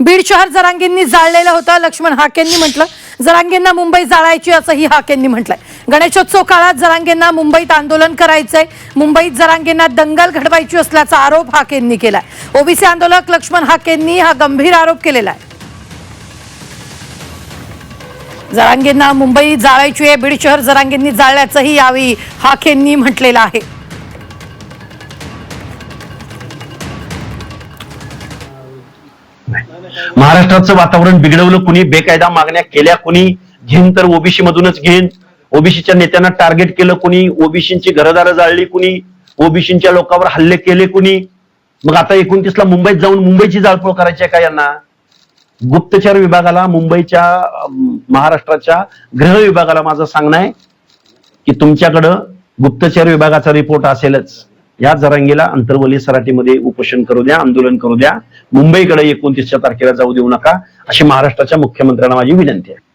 बीड शहर जरांगेंनी जाळलेलं होतं. लक्ष्मण हाकेंनी म्हटलं जरांगेंना मुंबई जाळायची असंही हाकेंनी म्हटलंय. गणेशोत्सव काळात जरांगेंना मुंबईत आंदोलन करायचंय. मुंबईत जरांगेंना दंगल घडवायची असल्याचा आरोप हाकेंनी केलाय. ओबीसी आंदोलक लक्ष्मण हाकेंनी हा गंभीर आरोप केलेला आहे. जरांगेंना मुंबई जाळायची आहे बीड शहर जरांगेंनी जाळल्याचंही यावेळी हाकेंनी म्हटलेलं आहे. महाराष्ट्राचं वातावरण बिघडवलं कुणी बेकायदा मागण्या केल्या कुणी घेईन तर ओबीसी मधूनच घेईन. ओबीसीच्या नेत्यांना टार्गेट केलं कुणी ओबीसीची घरदारं जाळली कुणी ओबीसीच्या लोकांवर हल्ले केले कुणी. मग आता एकोणतीसला मुंबईत जाऊन मुंबईची जाळपोळ करायची आहे का यांना? गुप्तचर विभागाला मुंबईच्या महाराष्ट्राच्या गृह विभागाला माझं सांगणं आहे की तुमच्याकडं गुप्तचर विभागाचा रिपोर्ट असेलच. या जरांगीला अंतर्वली सराटीमध्ये उपोषण करू द्या आंदोलन करू द्या. मुंबईकडे एकोणतीसच्या तारखेला जाऊ देऊ नका. अशी महाराष्ट्राच्या मुख्यमंत्र्यांना माझी विनंती आहे.